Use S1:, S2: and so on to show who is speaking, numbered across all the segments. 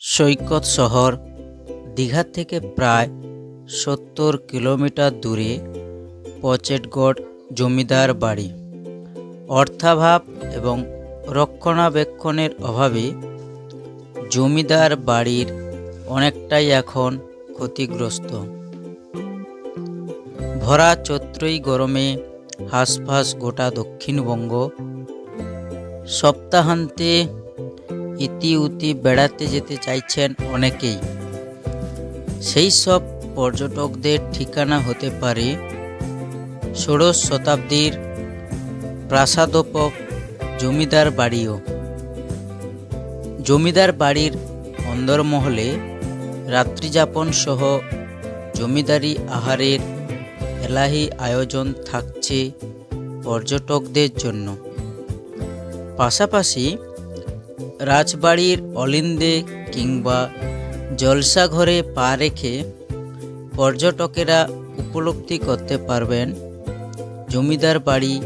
S1: সৈকত শহর, দীঘা থেকে প্রায় সত্তর কিলোমিটার দূরে পচেটগড় জমিদার বাড়ি। অর্থাভাব এবং রক্ষণাবেক্ষণের অভাবে জমিদার বাড়ির অনেকটাই এখন ক্ষতিগ্রস্ত। ভরা চৈত্রই গরমে হাঁসফাঁস গোটা দক্ষিণবঙ্গ। সপ্তাহান্তে ইতি উতি বেড়াতে যেতে চাইছেন অনেকেই। সেই সব পর্যটকদের ঠিকানা হতে পারে ষোড়শ শতাব্দীর প্রাসাদোপক জমিদার বাড়িও। জমিদার বাড়ির অন্দরমহলে রাত্রিযাপন সহ জমিদারি আহারের এলাহি আয়োজন থাকছে পর্যটকদের জন্য। পাশাপাশি রাজবাড়ির অলিন্দে কিংবা জলসাঘরে পা রেখে পর্যটকেরা উপলব্ধি করতে পারবেন জমিদার বাড়ি,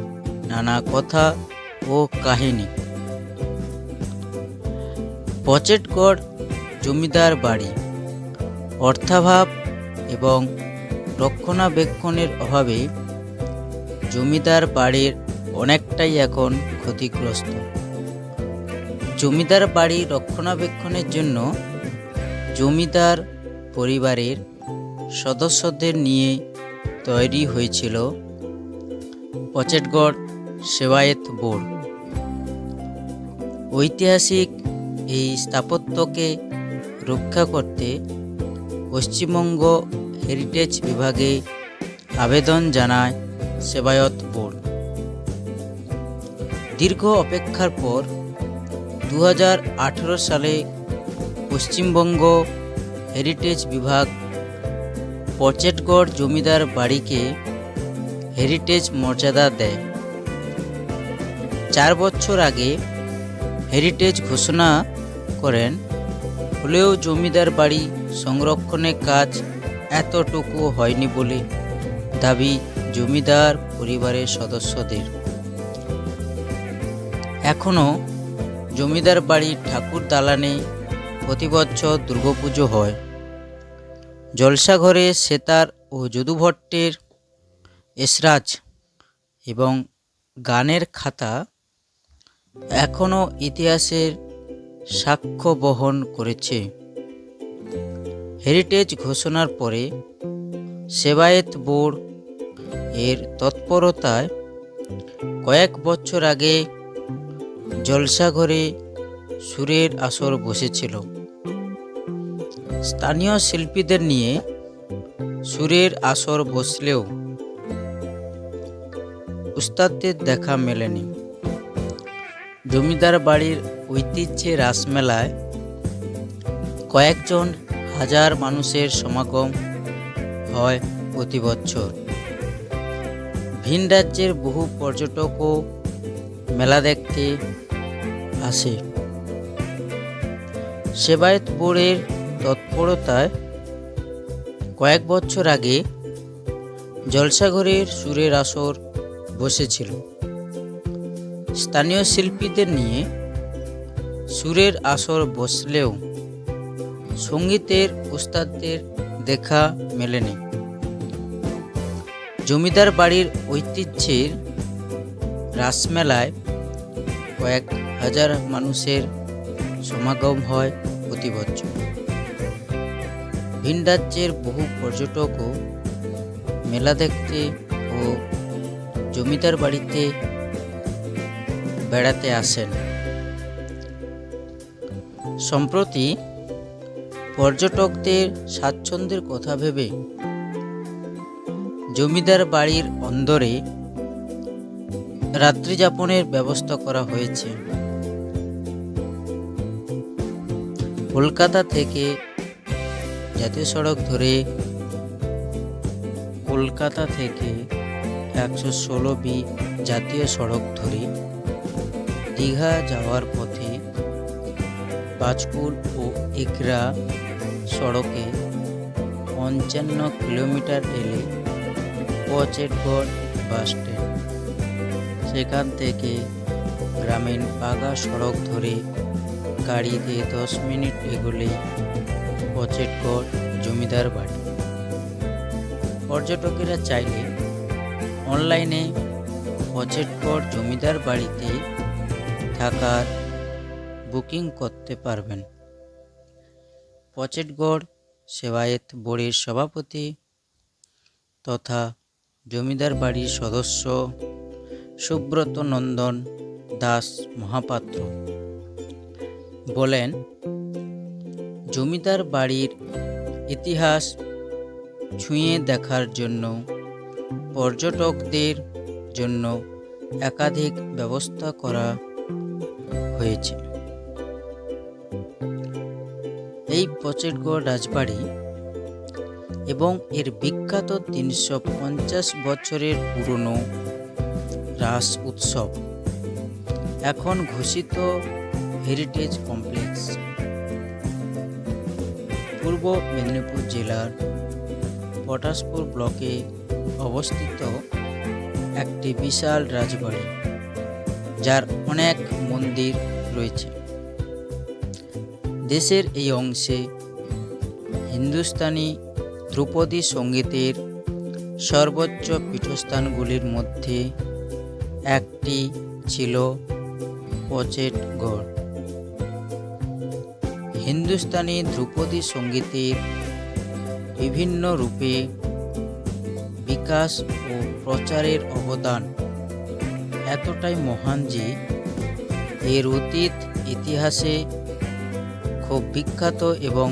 S1: নানা কথা ও কাহিনী। পচেটগড় জমিদার বাড়ি। অর্থাভাব এবং রক্ষণাবেক্ষণের অভাবে জমিদার বাড়ির অনেকটাই এখন ক্ষতিগ্রস্ত। জমিদার বাড়ি রক্ষণাবেক্ষণের জন্য জমিদার পরিবারের সদস্যদের নিয়ে তৈরি হয়েছিল পচেটগড় সেবায়েত বোর্ড। ঐতিহাসিক এই স্থাপত্যকে রক্ষা করতে পশ্চিমবঙ্গ হেরিটেজ বিভাগে আবেদন জানায় সেবায়ত বোর্ড। দীর্ঘ অপেক্ষার পর দু হাজার আঠারো সালে পশ্চিমবঙ্গ হেরিটেজ বিভাগ পচেটগড় জমিদার বাড়িকে হেরিটেজ মর্যাদা দেয়। চার বছর আগে হেরিটেজ ঘোষণা করেন, হলেও জমিদার বাড়ি সংরক্ষণের কাজ এতটুকু হয়নি বলে দাবি জমিদার পরিবারের সদস্যদের। এখনও জমিদার বাড়ির ঠাকুর দালানে প্রতি বছর দুর্গাপুজো হয়। জলসাঘরে সেতার ও যদুভট্টের এসরাজ এবং গানের খাতা এখনও ইতিহাসের সাক্ষ্য বহন করেছে। হেরিটেজ ঘোষণার পরে সেবায়েত বোর্ড এর তৎপরতায় কয়েক বছর আগে জলসাঘরে সুরের আসর বসেছিল। স্থানীয় শিল্পীদের নিয়ে সুরের আসর বসলেও উস্তাদদের দেখা মেলেনি। জমিদার বাড়ির ঐতিহ্যে রাসমেলায় কয়েকজন হাজার মানুষের সমাগম হয় প্রতি বছর। ভিন রাজ্যের বহু পর্যটকও মেলা দেখতে আসে। সেবায়েত বোর্ডের তৎপরতায় কয়েক বছর আগে জলসাঘরের সুরের আসর বসেছিল। স্থানীয় শিল্পীদের নিয়ে সুরের আসর বসলেও সঙ্গীতের উস্তাদদের দেখা মেলেনি। জমিদার বাড়ির ঐতিহ্যের রাসমেলায় কয়েক হাজার মানুষের সমাগম হয় প্রতি বছর। ভিন রাজ্যের বহু পর্যটকও মেলা দেখতে ও জমিদার বাড়িতে বেড়াতে আসেন। সম্প্রতি পর্যটকদের স্বাচ্ছন্দ্যের কথা ভেবে জমিদার বাড়ির অন্দরে রাত্রিযাপনের ব্যবস্থা করা হয়েছে। কলকাতা থেকে জাতীয় সড়ক ধরে কলকাতা থেকে একশো ষোলো বি জাতীয় সড়ক ধরে দীঘা যাওয়ার পথে বাজপুর ও ইকরা সড়কে পঞ্চান্ন কিলোমিটার এলে পচেটগড় বাস স্ট্যান্ড। সেখান থেকে গ্রামীণ পাগা সড়ক ধরে গাড়িতে দশ মিনিট এগোলেই পচেটগড় জমিদার বাড়ি। পর্যটকেরা চাইলে অনলাইনে পচেটগড় জমিদার বাড়িতে থাকার বুকিং করতে পারবেন। পচেটগড় সেবায়েত বোর্ডের সভাপতি তথা জমিদার বাড়ির সদস্য সুব্রত নন্দন দাস মহাপাত্র। বলেন, জমিদার বাড়ির ইতিহাস ছুঁয়ে দেখার জন্য, পর্যটকদের জন্য একাধিক ব্যবস্থা করা হয়েছে। এই পচেটগড় রাজবাড়ি এবং এর বিখ্যাত তিনশো পঞ্চাশ বছরের পুরনো রাস উৎসব। এখন ঘোষিত হেরিটেজ কমপ্লেক্স পূর্ব মেদিনীপুর জেলার পটাশপুর ব্লকে অবস্থিত একটি বিশাল রাজবাড়ি, যার অনেক মন্দির রয়েছে। দেশের এই অংশে হিন্দুস্তানি ধ্রুপদী সঙ্গীতের সর্বোচ্চ পীঠস্থানগুলির মধ্যে একটি ছিল পচেটগড় হিন্দুস্তানি ধ্রুপদী সঙ্গীতের বিভিন্ন রূপে বিকাশ ও প্রচারের অবদান এতটাই মহান যে এর অতীত ইতিহাসে খুব বিখ্যাত এবং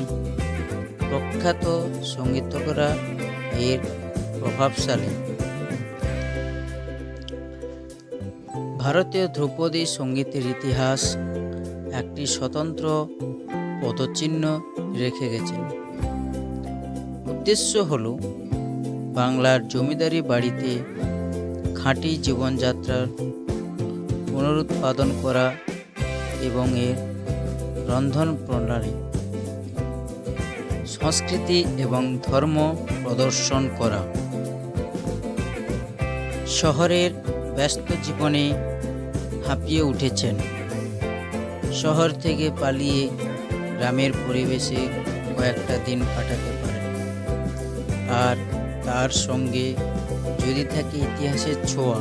S1: প্রখ্যাত সঙ্গীতকরা এর প্রভাবশালী। ভারতীয় ধ্রুপদী সঙ্গীতের ইতিহাস একটি স্বতন্ত্র পদচিহ্ন রেখে গেছেন। উদ্দেশ্য হল বাংলার জমিদারি বাড়িতে খাঁটি জীবনযাত্রার পুনরুৎপাদন করা এবং এর রন্ধন প্রণালী, সংস্কৃতি এবং ধর্ম প্রদর্শন করা। শহরের ব্যস্ত জীবনে হাঁপিয়ে উঠেছেন। শহর থেকে পালিয়ে গ্রামের পরিবেশে কয়েকটা দিন কাটাতে পারেন। আর তার সঙ্গে যদি থাকে ইতিহাসের ছোঁয়া,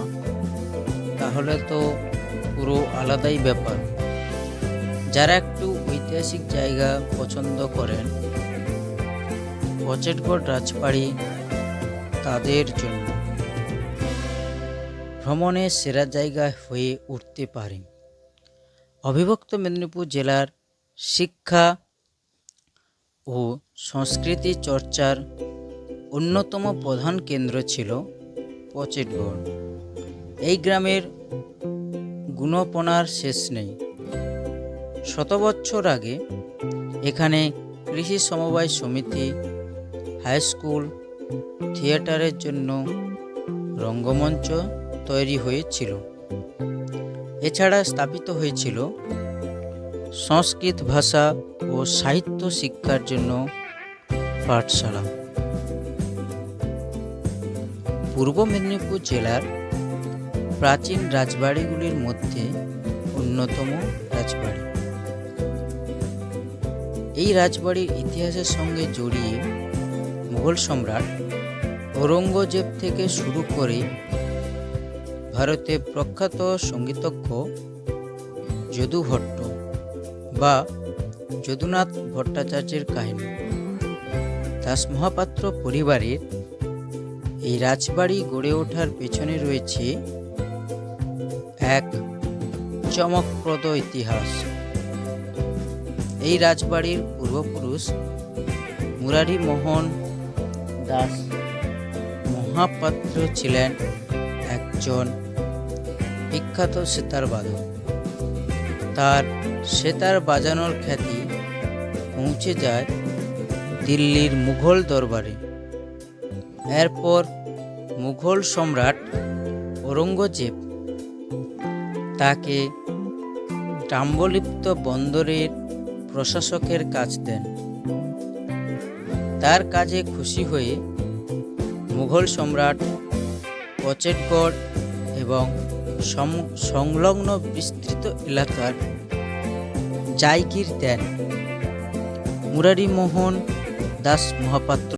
S1: তাহলে তো পুরো আলাদাই ব্যাপার। যারা একটু ঐতিহাসিক জায়গা পছন্দ করেন, পচেটগড় রাজবাড়ি তাদের জন্য। ভ্রমণের সেরা জায়গা হয়ে উঠতে পারে। অবিভক্ত মেদিনীপুর জেলার শিক্ষা ও সংস্কৃতি চর্চার অন্যতম প্রধান কেন্দ্র ছিল পচেটগড়। এই গ্রামের গুণপনার শেষ নেই। শত বছর আগে এখানে কৃষি সমবায় সমিতি, হাই স্কুল, থিয়েটারের জন্য রঙ্গমঞ্চ তৈরি হয়েছিল। এছাড়া স্থাপিত হয়েছিল সংস্কৃত ভাষা ও সাহিত্য শিক্ষার জন্য পাঠশালা। পূর্ব মেদিনীপুর জেলার প্রাচীন রাজবাড়িগুলির মধ্যে অন্যতম রাজবাড়ি। এই রাজবাড়ির ইতিহাসের সঙ্গে জড়িয়ে মুঘল সম্রাট ঔরঙ্গজেব থেকে শুরু করে ভারতের প্রখ্যাত সঙ্গীতজ্ঞ যদু ভট্ট বা যদুনাথ ভট্টাচার্যের কাহিনী। দাস মহাপাত্র পরিবারের এই রাজবাড়ি গড়ে ওঠার পেছনে রয়েছে এক চমকপ্রদ ইতিহাস। এই রাজবাড়ির পূর্বপুরুষ মুরারি মোহন দাস মহাপাত্র ছিলেন একজন বিখ্যাত সেতার বাদক। তার সেতার বাজানোর খ্যাতি পৌঁছে যায় দিল্লির মুঘল দরবারে। এরপর মুঘল সম্রাট ঔরঙ্গজেব তাকে টাম্বলিপ্ত বন্দরের প্রশাসকের কাজ দেন। তার কাজে খুশি হয়ে মুঘল সম্রাট পচেটগড় এবং সংলগ্ন বিস্তৃত এলাকার জায়গির দেন। মুরারিমোহন দাস মহাপাত্র